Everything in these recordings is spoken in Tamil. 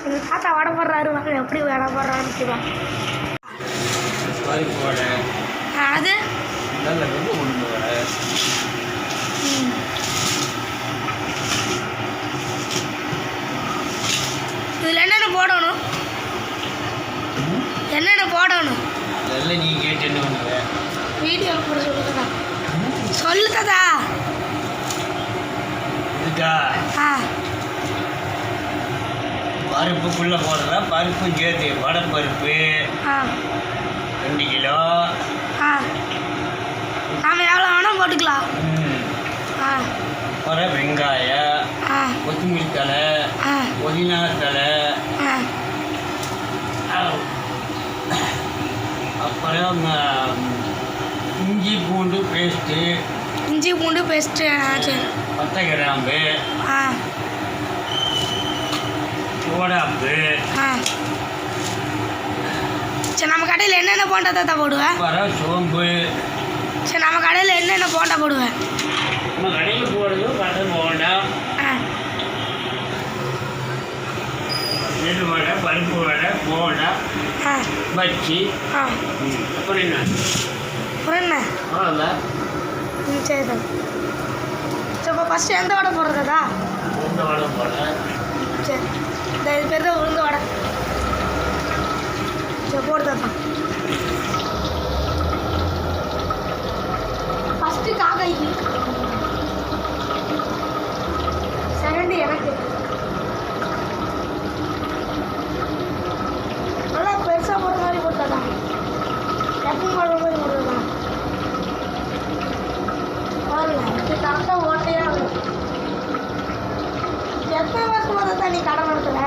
எங்கள் தாத்தா வடை போடுறாரு வாங்க எப்படி வடை போடுறாருன்னு சொல்லுவாங்க அது. இதில் என்னென்ன போடணும்? என்னென்ன போடணும்? அதெல்லாம் நீ கேட்டு என்ன பண்ணுவ வீடியோ கூட சொல்லுதா சொல்லுதா இதுக்கா? ஆ. பருப்புக்குள்ளே போடுறதா? பருப்பும் சேர்த்து வடை பருப்பு ஆ. ரெண்டு கிலோ. நாம் எவ்வளோ வேணால் போட்டுக்கலாம். அப்புறம் வெங்காயம் கொத்தமல்லி தலை புதினா தலை அப்புறம் இஞ்சி பூண்டு பேஸ்ட்டு. இஞ்சி பூண்டு பேஸ்ட்டு பட்டை கிராம்பு. ஆ. சரி நம்ம கடையில் என்னென்ன போண்டா தாத்தா போடுவேன் சோம்பு. சரி நம்ம கடையில் என்னென்ன போண்டா போடுவேன் நம்ம கடையில் போடுறது கடை போண்டாம் ஆ. நெல் வடை பருப்பு வடை போண்டா பச்சி அப்புறம் என்ன? அப்புறம் என்ன? அவ்வளோதான் சரி தான் சரி இப்போ ஃபஸ்ட்டு எந்த வடை போடுறதா இந்த வடை போட சரி. இது பேர் தான் உளுந்து வடை. சரி போடு தாத்தா ஃபஸ்ட்டு காக்காய்க்கு செகண்டு எனக்கு நல்லா பெருசாக போடுற மாதிரி போட்டாதா எப்பவும் போடுற மாதிரி போடுறதா பாருங்க இது கரெக்டாக ஓட்டையாக இருக்கும் எத்தனை வருஷமா தான் நீ கடை நடத்துற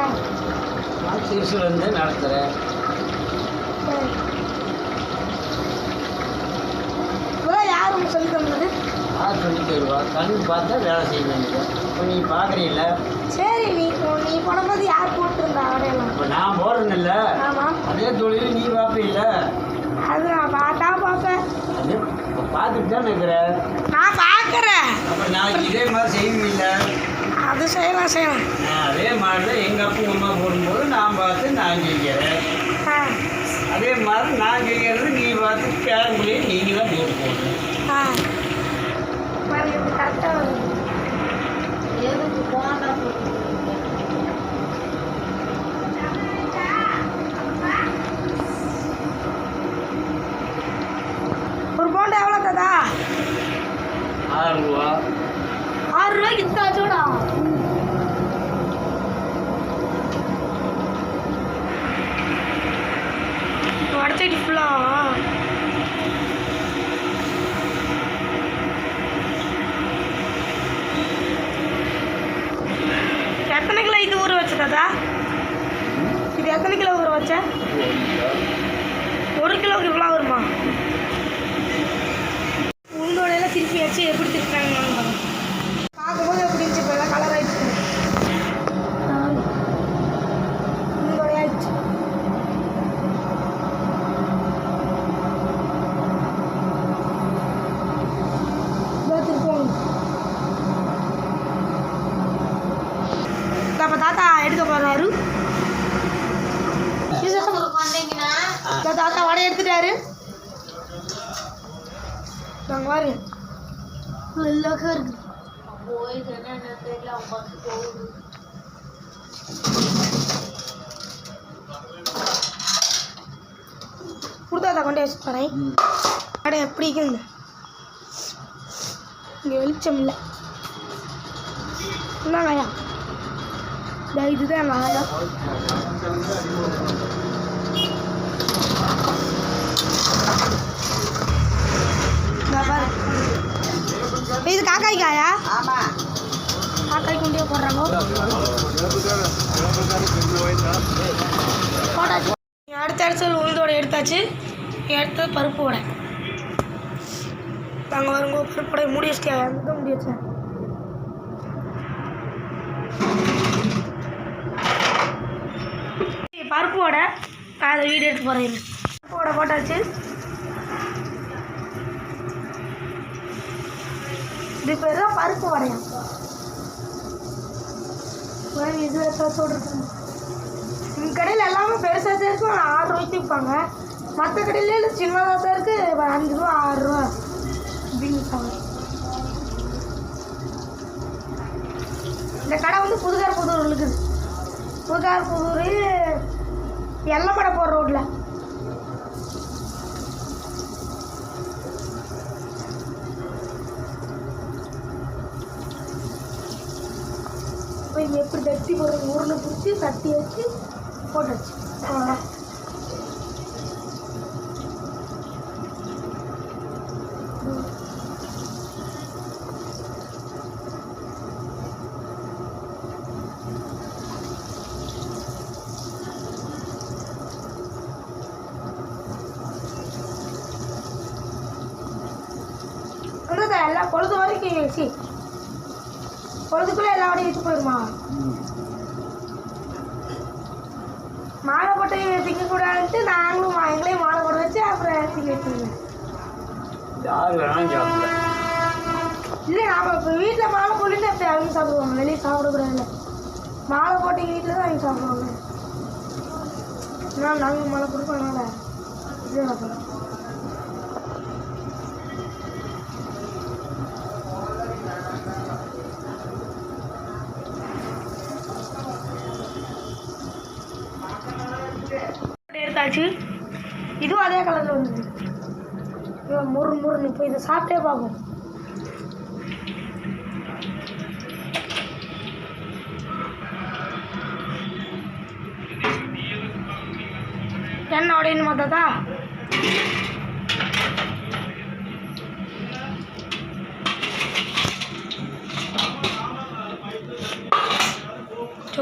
நான் சிறுசுலேருந்து நடத்துகிறேன் சரி. இப்பதான் யார் உங்களுக்கு சொல்லி தந்தது யார் சொல்லி தருவா? கண் பார்த்தா வேலை செய்ய வேண்டியது இப்போ நீ பார்க்குறீல்ல சரி நீ நீ போடும்போது யார் போட்டிருந்தா? அடையலாம் இப்போ நான் போடுறேன்ல. ஆமாம் அதே தொழில் நீ பார்ப்பீல்ல அது நான் பார்த்தா பார்ப்பேன் அது பார்த்துட்டு தான் இருக்கிற? நான் பார்க்குறேன். அப்போ நான் இதே மாதிரி செய்வீல்ல? அது செய்யலாம் செய்யலாம். அதே மாதிரி தான் எங்கள் அப்பா அம்மா போடும்போது நான் பார்த்து நான் செய்கிறேன் அதே மாதிரி நான் செய்கிறது நீ பார்த்து பேரம்பளையும் நீங்கள் தான் போட்டு போடணும். ஒரு போண்டா எவ்வளோ தாத்தா? ஆறு ரூபா. ஆறு ரூபாய்க்கு இந்த ஆச்சோடா வடச்சடி ஃபுல்லாக எத்தனை கிலோ இது ஊற வச்ச தாத்தா இது எத்தனை கிலோ ஊற வச்ச ஒரு கிலோக்கு இவ்வளோ வருமா உங்களோடையெல்லாம் திருப்பி வச்சு எப்படி திருப்பினாங்கன்னு பாருங்க பார்க்கும்போது எப்படி இருந்துச்சு இப்போ எல்லாம் கலர் ஆயிடுச்சு உங்களோடைய ஆயிடுச்சு இதோ திருப்போம் அப்போ தாத்தா எடுக்க போகிறாரு தாத்தா வடை எடுத்துட்டாரு. நாங்கள் பாருங்க எல்லாருக்கும் இருக்கு. கொடுத்தாத்தா கொண்டே வச்சு போகிறேன் கடை எப்படி இருக்குது இங்கே வெளிச்சம் இல்லை. என்னங்கய்யா இந்த இதுதான் நாயா இந்த பாரு இது காக்காய் காயா காக்காய் குண்டியை போடுறாங்க. போட்டாச்சு. அடுத்த இடத்துல உளுந்தோட எடுத்தாச்சு. எடுத்தது பருப்பு வடை. நாங்கள் வருங்க பருப்பு வடை மூடி வச்சிட்டியா எந்த மூடி வச்சேன். பருப்பு வடை அதை வீடியோ எடுத்து போகிறேன் பருப்பு வடை போட்டாச்சு. இது பேர் தான் பருப்பு வடையா? இது சொல்கிறேன் கடையில் எல்லாமே பெருசாக தான் இருக்கும். ஆனால் ஆறு ரூபாய்க்கு விற்பாங்க மற்ற கடையில சின்னதாக தான் இருக்குது அஞ்சு ரூபா ஆறு ரூபா அப்படின்னு விற்பாங்க இந்த கடை வந்து புதுகார் புதூர் இருக்குது புதுகார் புதூர் எல்லமடை போகிற ரோட்டில் இப்போ இங்கே எப்படி தட்டி போடுறது உருளை பிடிச்சி தட்டி வச்சு போட்டாச்சு. அவ்வளோதான் எல்லாம் பொழுது வரைக்கும் சி பொழுதுக்குள்ளே எல்லா வடையும் விற்று போயிடுமா? மாலை போட்டு திங்கக்கூடாதுன்ட்டு நாங்களும் எங்களையும் மாலை போட வச்சு அப்புறம் திங்க சாப்பிடலாம் இல்லை நாம் இப்போ வீட்டில் மாலை போட்டுட்டு அப்படி அவங்க சாப்பிடுவாங்க வெளியே சாப்பிடக்கூடாதுல்ல. மாலை போட்டு வீட்டில் தான் அவங்க சாப்பிடுவாங்க. அதனால் நாங்கள் மாலை கொடுப்போம் அதனால். இது சாப்பிடுவோம் இதுவும் அதே கலரில் வந்துது. முறு முரு முருன்னு இப்போ இதை சாப்பிட்டே பார்ப்போம். என்ன உடையணும் பார்த்தா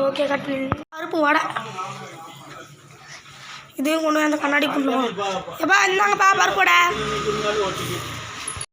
ஓகே கட்டு பருப்பு வடை. இதையும் கொண்டு வந்து அந்த கண்ணாடி கொண்டு போகணும் எப்பா இந்தாங்கப்பா பருப்பு